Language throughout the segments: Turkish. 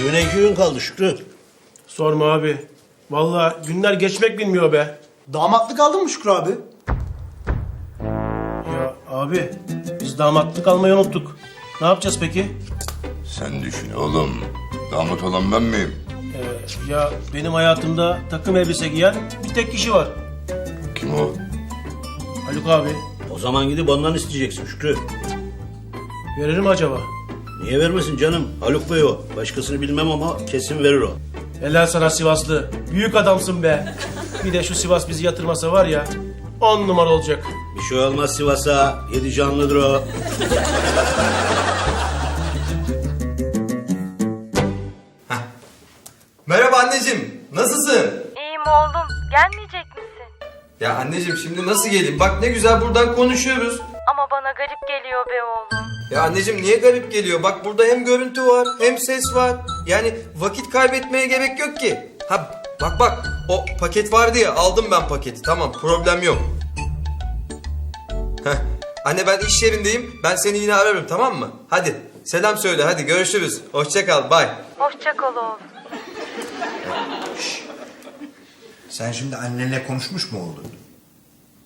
Düğüne iki gün kaldı Şükrü. Sorma abi. Vallahi günler geçmek bilmiyor be. Damatlık aldın mı Şükrü abi? Ya abi biz damatlık almayı unuttuk. Ne yapacağız peki? Sen düşün oğlum. Damat olan ben miyim? Ee, ya benim hayatımda takım elbise giyen bir tek kişi var. Kim o? Haluk abi. O zaman gidip ondan isteyeceksin Şükrü. Verir mi acaba? Niye vermesin canım? Haluk Bey o. Başkasını bilmem ama kesin verir o. Helal sana Sivaslı. Büyük adamsın be. Bir de şu Sivas bizi yatırmasa var ya on numara olacak. Bir şey olmaz Sivas'a. Yedi canlıdır o. Merhaba anneciğim. Nasılsın? İyiyim oğlum. Gelmeyecek misin? Ya anneciğim şimdi nasıl geleyim? Bak ne güzel buradan konuşuyoruz. Garip geliyor be oğlum. Ya anneciğim niye garip geliyor? Bak burada hem görüntü var hem ses var. Yani vakit kaybetmeye gerek yok ki. Ha bak bak o paket vardı ya aldım ben paketi. Tamam problem yok. Heh. Anne ben iş yerindeyim. Ben seni yine ararım tamam mı? Hadi selam söyle hadi görüşürüz. Hoşça kal bye. Hoşça kal oğlum. Sen şimdi annenle konuşmuş mu oldun?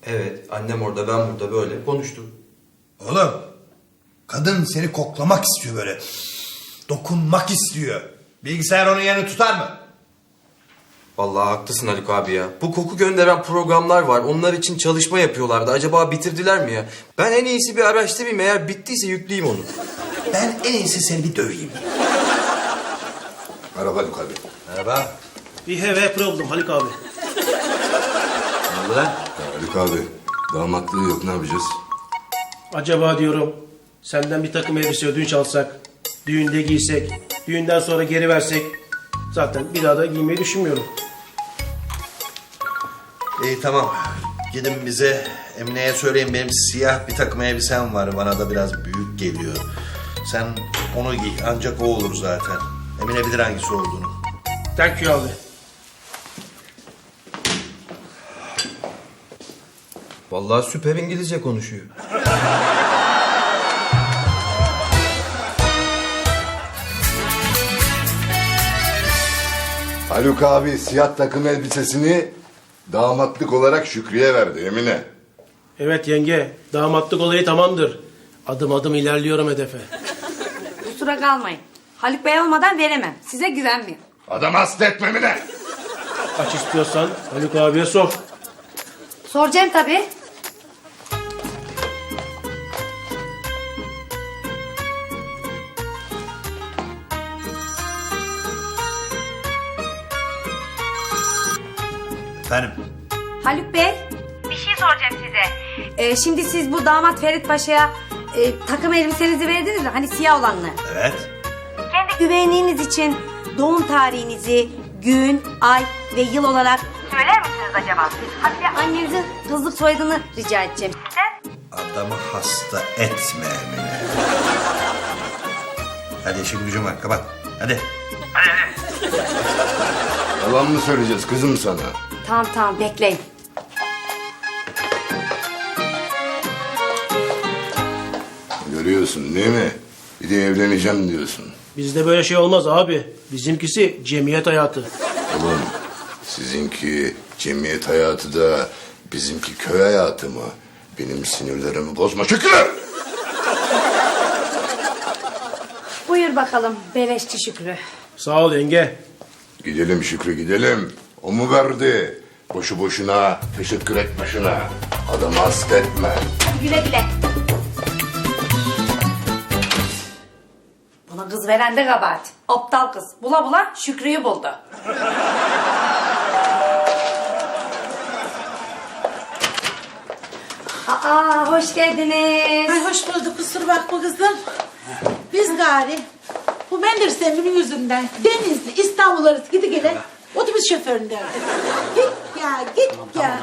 Evet annem orada ben burada böyle konuştuk. Oğlum, kadın seni koklamak istiyor böyle. Dokunmak istiyor. Bilgisayar onun yerini tutar mı? Vallahi haklısın Haluk abi ya. Bu koku gönderen programlar var. Onlar için çalışma yapıyorlardı. Acaba bitirdiler mi ya? Ben en iyisi bir araştırayım. Eğer bittiyse yükleyeyim onu. Ben en iyisi seni bir döveyim. Merhaba Haluk abi. Merhaba. Bir heve problem Haluk abi. Ne oldu lan? Haluk abi. Damatlığı yok ne yapacağız? Acaba diyorum senden bir takım elbise ödünç alsak, düğünde giysek, düğünden sonra geri versek. Zaten bir daha da giymeyi düşünmüyorum. İyi tamam. Gidin bize Emine'ye söyleyin benim siyah bir takım elbisem var. Bana da biraz büyük geliyor. Sen onu giy. Ancak o olur zaten. Emine bilir hangisi olduğunu. Thank you abi. Vallahi süper İngilizce konuşuyor. Haluk abi siyah takım elbisesini damatlık olarak Şükrü'ye verdi Emine. Evet yenge, damatlık olayı tamamdır. Adım adım ilerliyorum hedefe. Kusura kalmayın. Haluk Bey olmadan veremem. Size güvenmiyorum. Adam hasta etme Emine. Kaç istiyorsan Haluk abiye sor. Soracağım tabii. Efendim? Haluk Bey. Bir şey soracağım size. Ee, şimdi siz bu damat Ferit Paşa'ya e, takım elbisenizi verdiniz mi? Hani siyah olanlı. Evet. Kendi güvenliğiniz için doğum tarihinizi gün, ay ve yıl olarak söyler misiniz acaba? Hatta annenizin kızlık soyadını rica edeceğim size. Adamı hasta etme Emine. Hadi işin gücüm var kapat. Hadi. Yalan mı söyleyeceğiz kızım sana? Tamam tamam bekleyin. Görüyorsun değil mi? Bir de evleneceğim diyorsun. Bizde böyle şey olmaz abi. Bizimkisi cemiyet hayatı. Oğlum sizinki cemiyet hayatı da bizimki köy hayatı mı? Benim sinirlerimi bozma Şükrü! Buyur bakalım beleşçi Şükrü. Sağ ol yenge. Gidelim Şükrü gidelim. O mu verdi? Boşu boşuna teşekkür etme şuna. Adamı hasta etme. Güle güle. Buna kız veren de kabahat. Aptal kız. Bula bula Şükrü'yü buldu. Aa hoş geldiniz. Ay hoş bulduk kusura bakma kızım. Biz gari bu Menderes'in yüzünden Denizli İstanbul arası gidi gele otobüs şoföründen. Git ya git ya.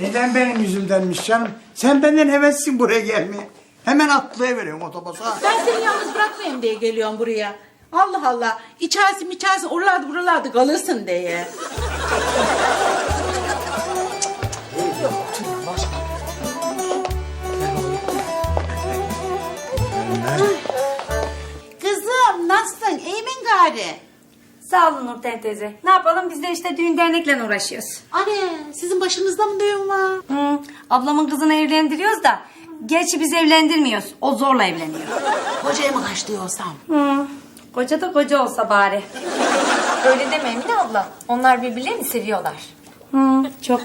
Neden benim yüzümdenmiş canım? Sen benden hevessin buraya gelmeye. Hemen atlayıveriyorsun otobüse. Ben seni yalnız bırakmayayım diye geliyorum buraya. Allah Allah. İçerisi içerisi oralarda buralarda kalırsın diye. Gari? Sağ olun Nurten teyze. Ne yapalım biz de işte düğün dernekle uğraşıyoruz. Anne sizin başınızda mı düğün var? Hı, ablamın kızını evlendiriyoruz da. Gerçi biz evlendirmiyoruz. O zorla evleniyor. Hocaya mı kaç diyorsam? Hı, koca da koca olsa bari. Öyle deme Emine abla. Onlar birbirlerini seviyorlar. Hı, çok.